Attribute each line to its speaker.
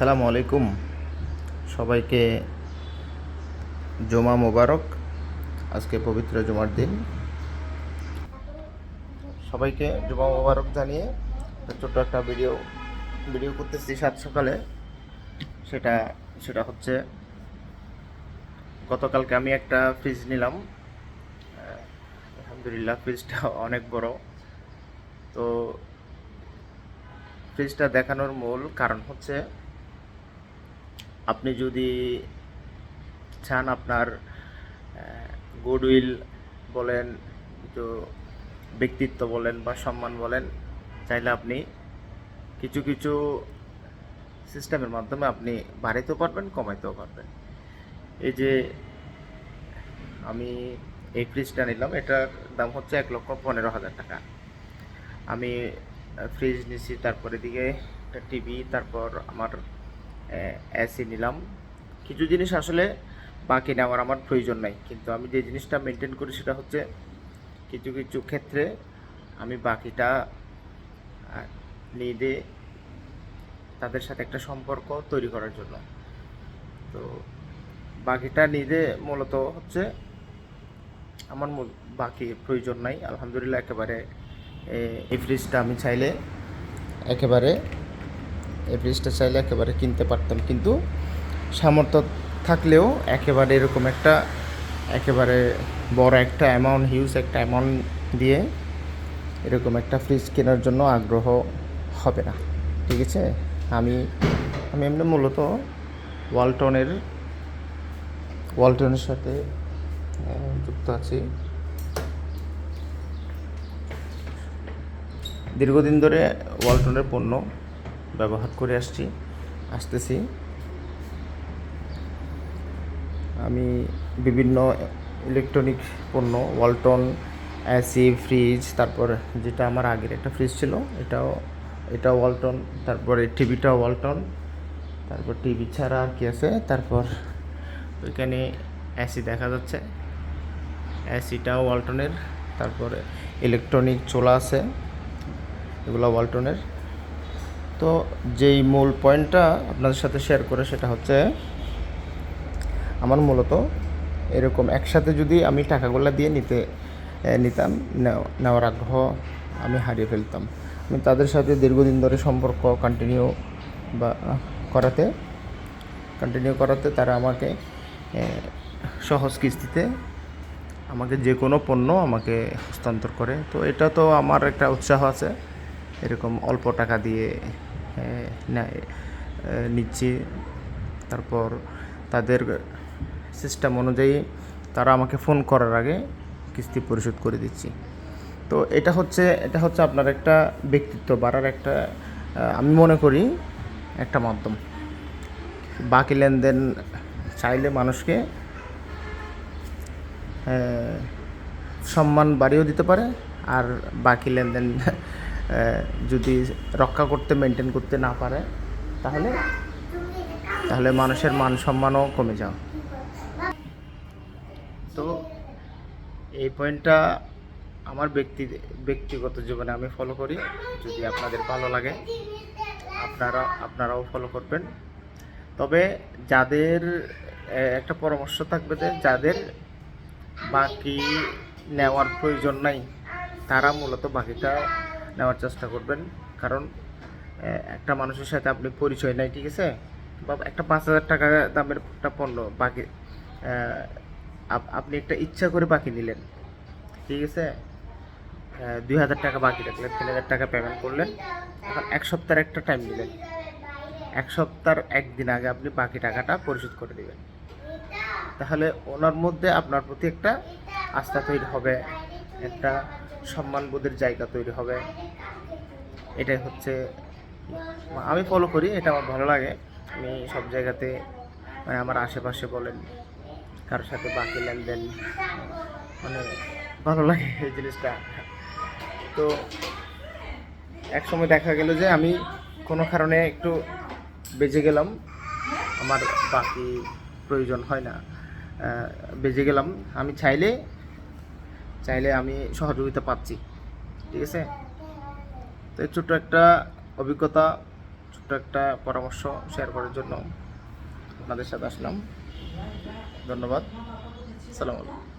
Speaker 1: আসসালামু আলাইকুম। সবাইকে জমা মোবারক। আজকে পবিত্র জমার দিন। সবাইকে জমা মোবারক জানিয়ে ছোট্ট একটা ভিডিও ভিডিও করতেছি সাত সকালে। সেটা সেটা হচ্ছে গতকালকে আমি একটা ফ্রিজ নিলাম। আলহামদুলিল্লাহ, ফ্রিজটা অনেক বড়। তো ফ্রিজটা দেখানোর মূল কারণ হচ্ছে আপনি যদি চান আপনার গুডউইল বলেন একটু ব্যক্তিত্ব বলেন বা সম্মান বলেন, চাইলে আপনি কিছু কিছু সিস্টেমের মাধ্যমে আপনি বাড়াইতেও পারবেন, কমাইতেও পারবেন। এই যে আমি এই ফ্রিজটা নিলাম, এটার দাম হচ্ছে এক লক্ষ পনেরো হাজার টাকা। আমি ফ্রিজ নিছি, তারপরে দিকে একটা টিভি, তারপর আমার এসি নিলাম। কিছু জিনিস আসলে বাকি নেওয়ার আমার প্রয়োজন নাই। কিন্তু আমি যে জিনিসটা মেনটেন করি সেটা হচ্ছে কিছু কিছু ক্ষেত্রে আমি বাকিটা নিয়ে তাদের সাথে একটা সম্পর্ক তৈরি করার জন্য। তো বাকিটা নিয়ে মূলত হচ্ছে আমার বাকি প্রয়োজন নাই। আলহামদুলিল্লাহ, একেবারে এই ফ্রিজটা আমি চাইলে একেবারে এই ফ্রিজটা চাইলে একেবারে কিনতে পারতাম। কিন্তু সামর্থ্য থাকলেও একেবারে এরকম একটা, একেবারে বড় একটা অ্যামাউন্ট হিউজ একটা অ্যামাউন্ট দিয়ে এরকম একটা ফ্রিজ কেনার জন্য আগ্রহ হবে না। ঠিক আছে? আমি আমি এমনি মূলত ওয়ালটনের ওয়ালটনের সাথে যুক্ত আছি। দীর্ঘদিন ধরে ওয়ালটনের পণ্য ব্যবহার করে আসছি, আসতেছি। আমি বিভিন্ন ইলেকট্রনিক পণ্য ওয়ালটন এসি ফ্রিজ তারপর যেটা আমার আগের একটা ফ্রিজ ছিল, এটাও এটাও ওয়ালটন তারপরে টিভিটাও ওয়ালটন তারপর টিভি ছাড়া আর কি আছে, তারপর ওইখানে এসি দেখা যাচ্ছে। এসিটাও ওয়ালটনের তারপরে ইলেকট্রনিক চোলা আছে, এগুলো ওয়ালটনের তো যেই মূল পয়েন্টটা আপনাদের সাথে শেয়ার করে সেটা হচ্ছে, আমার মূলত এরকম একসাথে যদি আমি টাকাগুলো দিয়ে নিতে নিতাম, নেও- নেওয়ার আগ্রহ আমি হারিয়ে ফেলতাম। আমি তাদের সাথে দীর্ঘদিন ধরে সম্পর্ক কন্টিনিউ বা, করাতে কন্টিনিউ করাতে তারা আমাকে সহজ কিস্তিতে আমাকে যে কোনো পণ্য আমাকে হস্তান্তর করে। তো এটা তো আমার একটা উৎসাহ আছে, এরকম অল্প টাকা দিয়ে নিচ্ছি। তারপর তাদের সিস্টেম অনুযায়ী তারা আমাকে ফোন করার আগে কিস্তি পরিশোধ করে দিচ্ছি। তো এটা হচ্ছে এটা হচ্ছে আপনার একটা ব্যক্তিত্ব বাড়ার একটা আমি মনে করি একটা মাধ্যম। বাকি লেনদেন চাইলে মানুষকে সম্মান বাড়িয়েও দিতে পারে, আর বাকি লেনদেন যদি রক্ষা করতে মেনটেন করতে না পারে, তাহলে তাহলে মানুষের মান সম্মানও কমে যাও তো এই পয়েন্টটা আমার ব্যক্তি, ব্যক্তিগত জীবনে আমি ফলো করি। যদি আপনাদের ভালো লাগে, আপনারা, আপনারাও ফলো করবেন। তবে যাদের একটা পরামর্শ থাকবে যে যাদের বাকি নেওয়ার প্রয়োজন নাই, তারা মূলত বাকিটা নেওয়ার চেষ্টা করবেন। কারণ একটা মানুষের সাথে আপনি পরিচয় নাই, ঠিক আছে? বা একটা পাঁচ হাজার টাকা দামের একটা পণ্য বাকি আপ- আপনি একটা ইচ্ছা করে বাকি নিলেন, ঠিক আছে? দুই হাজার টাকা বাকি রাখলেন, তিন হাজার টাকা পেমেন্ট করলেন, এখন এক সপ্তাহের একটা টাইম নিলেন। এক সপ্তাহের একদিন আগে আপনি বাকি টাকাটা পরিশোধ করে দেবেন। তাহলে ওনার মধ্যে আপনার প্রতি একটা আস্থা তৈরি হবে, একটা সম্মানবোধের জায়গা তৈরি হবে। এটাই হচ্ছে, আমি ফলো করি, এটা আমার ভালো লাগে। আমি সব জায়গাতে মানে আমার আশেপাশে বলেন, কারোর সাথে বাকি লেনদেন মানে ভালো লাগে এই জিনিসটা। তো এক সময় দেখা গেল যে আমি কোনো কারণে একটু বেজে গেলাম, আমার বাকি প্রয়োজন হয় না। বেজে গেলাম। আমি চাইলে চাইলে আমি সহযোগিতা পাচ্ছি। ঠিক আছে? তো ছোট্ট একটা অভিজ্ঞতা, ছোট্ট একটা পরামর্শ শেয়ার করার জন্য আপনাদের সাথে আসলাম। ধন্যবাদ। সালাম আলাইকুম।